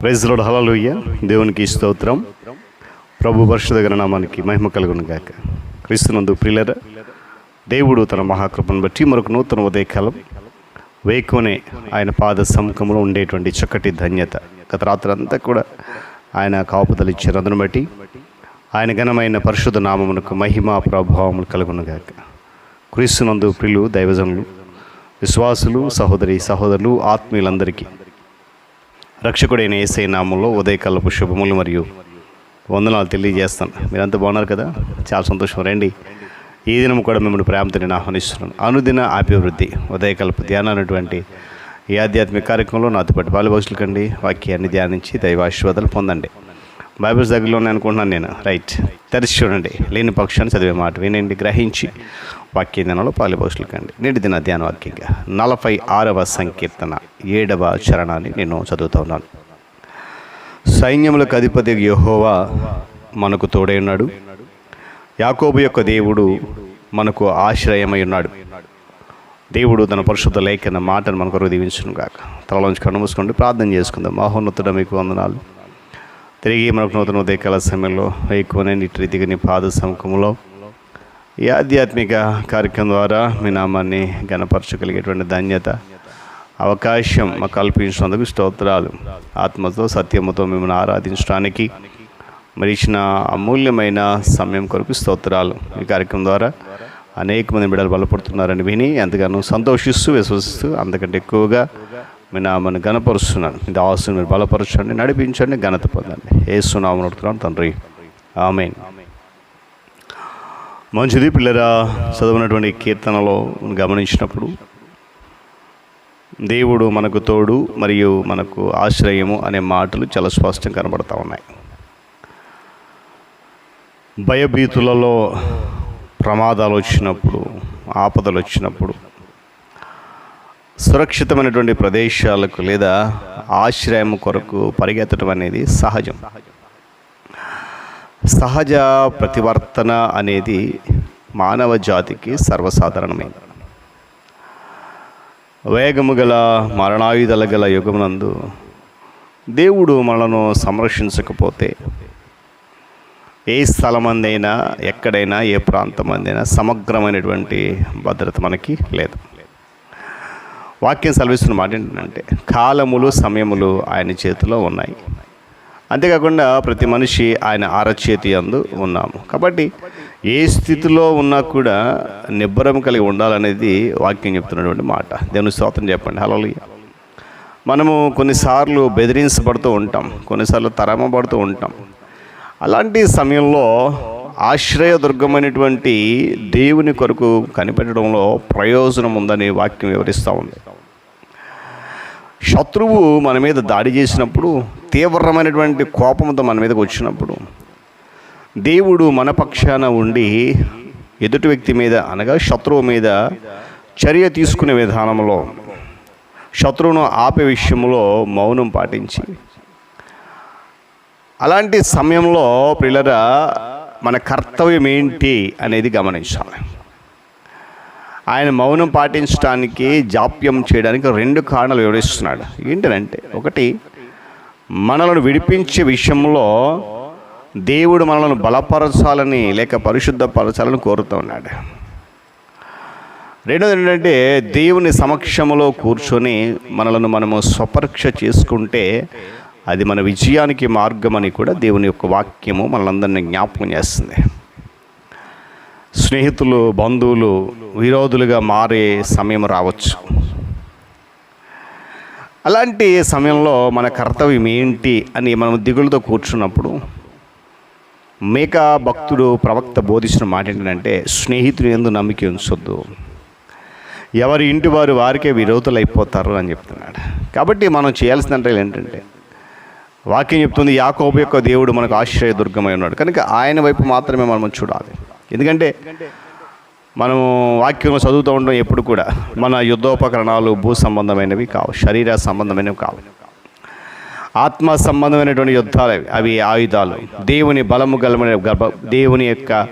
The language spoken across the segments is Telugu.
ప్రైజ్లోడ్ హలలుయ్య దేవునికి స్తోత్రం. ప్రభు పరిశుద్ధ నామానికి మహిమ కలుగును గాక. క్రీస్తునందు ప్రియులర దేవుడు తన మహాకృపను బట్టి మరొక నూతన ఉదయకాలం వేకునే ఆయన పాద సముఖంలో ఉండేటువంటి చక్కటి ధన్యత. గత రాత్రి అంతా కూడా ఆయన కాపుదలు ఇచ్చారు అందును బట్టి ఆయన ఘనమైన పరిశుద్ధ నామమునకు మహిమ ప్రభావములు కలుగును గాక. క్రీస్తునందు ప్రియులు దైవజనులు విశ్వాసులు సహోదరి సహోదరులు ఆత్మీయులందరికీ రక్షకుడైన ఏసై నామంలో ఉదయకాలపు శుభములు మరియు వందనాలు తెలియజేస్తాను. మీరంతా బాగున్నారు కదా? చాలా సంతోషం. రండి. ఈ దినం కూడా మిమ్మల్ని ప్రేమతో నేను ఆహ్వానిస్తున్నాను. అనుదిన అభివృద్ధి ఉదయకాలపు ధ్యానం అనేటువంటి ఈ ఆధ్యాత్మిక కార్యక్రమంలో నాతో పాటు బాలభాషలు కండి వాక్యాన్ని ధ్యానించి దైవాశీర్వాదాలు పొందండి. బైబిల్స్ దగ్గరలోనే అనుకుంటున్నాను నేను. రైట్ తెరిచి చూడండి. లేని పక్షాన్ని చదివే మాట వినండి. గ్రహించి వాక్య దినంలో పాలిభాషలు కండి నేటి దిన ధ్యాన వాక్యంగా నలభై ఆరవ సంకీర్తన ఏడవ చరణాన్ని నేను చదువుతా ఉన్నాను. సైన్యములకు అధిపతి యహోవా మనకు తోడై ఉన్నాడు. యాకోబు యొక్క దేవుడు మనకు ఆశ్రయమై ఉన్నాడు. దేవుడు తన పరిశుద్ధ లేఖన మాటను మనకు దీవించును కాక తలలోంచి కనుమూసుకోండి ప్రార్థన చేసుకుందాం. మహోన్నతుడ మీకు వందనాలు. తిరిగి మనకు నూతన ఉదయకాల సమయంలో ఎక్కువనే నీటి రీతిగా నీ పాద సముఖంలో ఈ ఆధ్యాత్మిక కార్యక్రమం ద్వారా మీ నామాన్ని గణపరచగలిగేటువంటి ధన్యత అవకాశం మాకు కల్పించినందుకు స్తోత్రాలు. ఆత్మతో సత్యముతో మిమ్మల్ని ఆరాధించడానికి మరి ఇచ్చిన అమూల్యమైన సమయం కొరకు స్తోత్రాలు. ఈ కార్యక్రమం ద్వారా అనేక మంది బిడ్డలు బలపడుతున్నారని విని ఎంతగానో సంతోషిస్తూ విశ్వసిస్తూ అంతకంటే ఎక్కువగా మీ నామను గణపరుస్తున్నాను మీ దాసుని మీరు బలపరచండి నడిపించండి ఘనత పొందండి. ఏసునామను అడుగుతున్నాను తండ్రి. ఆమె మంచిది పిల్లరా చదివినటువంటి కీర్తనలో గమనించినప్పుడు దేవుడు మనకు తోడు మరియు మనకు ఆశ్రయము అనే మాటలు చాలా స్పష్టంగా కనబడతా ఉన్నాయి. భయభీతులలో ప్రమాదాలు వచ్చినప్పుడు ఆపదలు వచ్చినప్పుడు సురక్షితమైనటువంటి ప్రదేశాలకు లేదా ఆశ్రయం కొరకు పరిగెత్తడం అనేది సహజం. సహజ ప్రతివర్తన అనేది మానవ జాతికి సర్వసాధారణమైనది వేగము గల మరణాయుధాల గల యుగమునందు దేవుడు మనను సంరక్షించకపోతే ఏ స్థలమందైనా ఎక్కడైనా ఏ ప్రాంతం అందైనా సమగ్రమైనటువంటి భద్రత మనకి లేదు. వాక్యం సెలవిస్తున్న మాట ఏంటంటే కాలములు సమయములు ఆయన చేతిలో ఉన్నాయి. అంతేకాకుండా ప్రతి మనిషి ఆయన అరచేతి అందు ఉన్నాము. కాబట్టి ఏ స్థితిలో ఉన్నా కూడా నిబ్బరం కలిగి ఉండాలనేది వాక్యం చెప్తున్నటువంటి మాట. దేవుని స్తోత్రం చెప్పండి. హలో మనము కొన్నిసార్లు బెదిరించబడుతూ ఉంటాం. కొన్నిసార్లు తరమబడుతూ ఉంటాం. అలాంటి సమయంలో ఆశ్రయదుర్గమైనటువంటి దేవుని కొరకు కనిపెట్టడంలో ప్రయోజనం ఉందని వాక్యం వివరిస్తూ ఉంది. శత్రువు మన మీద దాడి చేసినప్పుడు తీవ్రమైనటువంటి కోపంతో మన మీదకి వచ్చినప్పుడు దేవుడు మన పక్షాన ఉండి ఎదుటి వ్యక్తి మీద అనగా శత్రువు మీద చర్య తీసుకునే విధానంలో శత్రువును ఆపే విషయంలో మౌనం పాటించి అలాంటి సమయంలో పిల్లరా మన కర్తవ్యం ఏంటి అనేది గమనించాలి. ఆయన మౌనం పాటించడానికి జాప్యం చేయడానికి రెండు కారణాలు వివరిస్తున్నాడు. ఏంటంటే ఒకటి మనలను విడిపించే విషయంలో దేవుడు మనలను బలపరచాలని లేక పరిశుద్ధపరచాలని కోరుతూ ఉన్నాడు. రెండోది ఏంటంటే దేవుని సమక్షంలో కూర్చొని మనలను మనము స్వపరీక్ష చేసుకుంటే అది మన విజయానికి మార్గం అని కూడా దేవుని యొక్క వాక్యము మనందరినీ జ్ఞాపకం చేస్తుంది. స్నేహితులు బంధువులు విరోధులుగా మారే సమయం రావచ్చు. అలాంటి సమయంలో మన కర్తవ్యం ఏంటి అని మనం దిగులతో కూర్చున్నప్పుడు మేకా భక్తుడు ప్రవక్త బోధించిన మాట ఏంటంటే స్నేహితుడు ఎందు నమ్మిక ఉంచొద్దు. ఎవరి ఇంటి వారు వారికే విరోధులు అయిపోతారు అని చెప్తున్నాడు. కాబట్టి మనం చేయాల్సిందంటే ఏంటంటే వాక్యం చెప్తుంది యాకోబు యొక్క దేవుడు మనకు ఆశ్రయదుర్గమై ఉన్నాడు. కనుక ఆయన వైపు మాత్రమే మనం చూడాలి. ఎందుకంటే మనము వాక్యం చదువుతూ ఉండడం ఎప్పుడు కూడా మన యుద్ధోపకరణాలు భూ సంబంధమైనవి కావు శరీర సంబంధమైనవి కావు. ఆత్మ సంబంధమైనటువంటి యుద్ధాలు అవి ఆయుధాలు. దేవుని బలము గలమైన గర్భ దేవుని యొక్క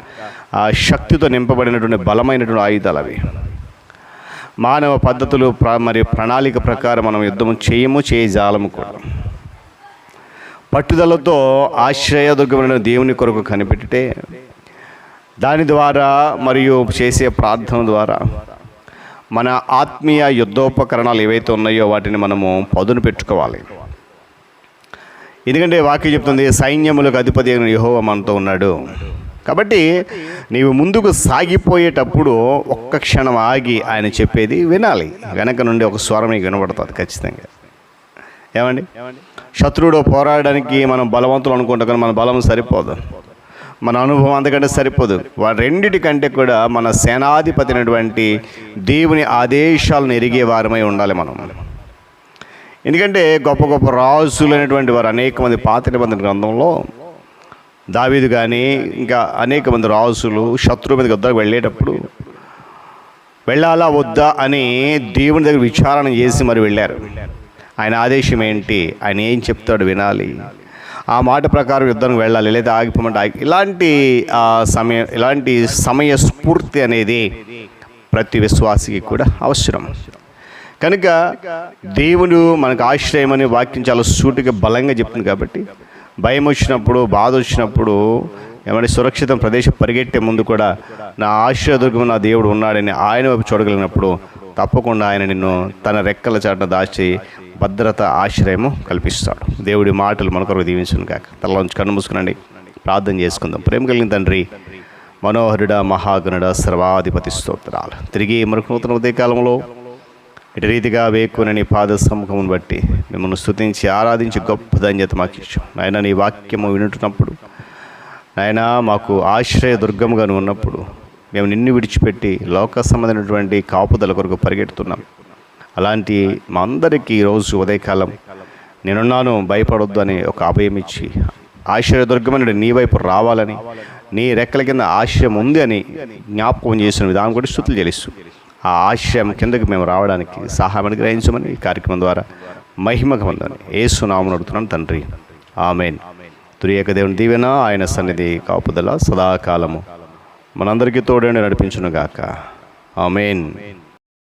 శక్తితో నింపబడినటువంటి బలమైనటువంటి ఆయుధాలు అవి. మానవ పద్ధతులు ప్ర మరియు ప్రణాళిక ప్రకారం మనం యుద్ధము చేయము చేయజాలము కూడా. పట్టుదలతో ఆశ్రయదుర్గమైన దేవుని కొరకు కనిపెట్టితే దాని ద్వారా మరియు చేసే ప్రార్థన ద్వారా మన ఆత్మీయ యుద్ధోపకరణాలు ఏవైతే ఉన్నాయో వాటిని మనము పదును పెట్టుకోవాలి. ఎందుకంటే వాక్యం చెప్తుంది సైన్యములకు అధిపతి అయిన యహోవ మనతో ఉన్నాడు. కాబట్టి నీవు ముందుకు సాగిపోయేటప్పుడు ఒక్క క్షణం ఆగి ఆయన చెప్పేది వినాలి. వెనక నుండి ఒక స్వరం నీకు వినబడుతుంది ఖచ్చితంగా. ఏమండి? శత్రువుడు పోరాడడానికి మనం బలవంతులు అనుకుంటాం కానీ మన బలం సరిపోదు. మన అనుభవం అంతకంటే సరిపోదు. వాటి రెండిటికంటే కూడా మన సేనాధిపతి అయినటువంటి దేవుని ఆదేశాలను ఎరిగే వారమై ఉండాలి మనం. ఎందుకంటే గొప్ప గొప్ప రాజులు అనేటువంటి వారు అనేక మంది పాత గ్రంథంలో దావీదు కానీ ఇంకా అనేక మంది రాజులు శత్రువు మీద యుద్ధానికి వెళ్ళేటప్పుడు వెళ్ళాలా వద్దా అని దేవుని దగ్గర విచారణ చేసి మరి వెళ్ళారు. ఆయన ఆదేశం ఏంటి? ఆయన ఏం చెప్తాడు వినాలి. ఆ మాట ప్రకారం యుద్ధానికి వెళ్ళాలి లేదా ఆగిపోమంటే ఆగి ఇలాంటి ఆ, సమయ ఇలాంటి సమయ స్ఫూర్తి అనేది ప్రతి విశ్వాసికి కూడా అవసరం. కనుక దేవుడు మనకు ఆశ్రయమని వాక్యం చాలా సూటిగా బలంగా చెప్తుంది కాబట్టి భయం వచ్చినప్పుడు బాధ వచ్చినప్పుడు ఏమంటే సురక్షిత ప్రదేశం పరిగెట్టే ముందు కూడా నా ఆశ్రయదుర్గం నా దేవుడు ఉన్నాడని ఆయన వైపు చూడగలిగినప్పుడు తప్పకుండా ఆయన నిన్ను తన రెక్కల చాటున దాచి భద్రత ఆశ్రయము కల్పిస్తాడు. దేవుడి మాటలు మనకొరకు దీవించును కాక తలలోంచి కన్ను మూసుకునండి. ప్రార్థన చేసుకుందాం. ప్రేమ కలిగిన తండ్రి మనోహరుడ మహాగణుడ సర్వాధిపతి స్తోత్రాలు. తిరిగి మరొక నూతన ఉదయకాలంలో ఇటు రీతిగా వేకునని పాద సముఖమును బట్టి మిమ్మల్ని స్తుతించి ఆరాధించి గొప్ప ధన్యత మాకు ఇచ్చాం నాయన నీ వాక్యము వినుంటున్నప్పుడు నాయన మాకు ఆశ్రయ దుర్గముగాను ఉన్నప్పుడు మేము నిన్ను విడిచిపెట్టి లోక సంబంధమైనటువంటి కాపుదల కొరకు పరిగెడుతున్నాం. అలాంటి మా అందరికీ ఈరోజు ఉదయకాలం నేనున్నాను భయపడొద్దు అని ఒక అభయం ఇచ్చి ఆశ్చర్యదుర్గమైన నీ వైపు రావాలని నీ రెక్కల కింద ఆశయం ఉంది అని జ్ఞాపకం చేసిన విధానం కూడా స్థుతులు చెల్లిస్తూ ఆ ఆశయం కిందకి మేము రావడానికి సహాయం గ్రహించమని ఈ కార్యక్రమం ద్వారా మహిమగమని ఉందని ఏసునామను అడుగుతున్నాను తండ్రి. ఆమెన్. తురియక దేవుని దీవెన ఆయన సన్నిధి కాపుదల సదాకాలము. మనందరికీ తోడని నడిపించునుగాక. ఆమెన్.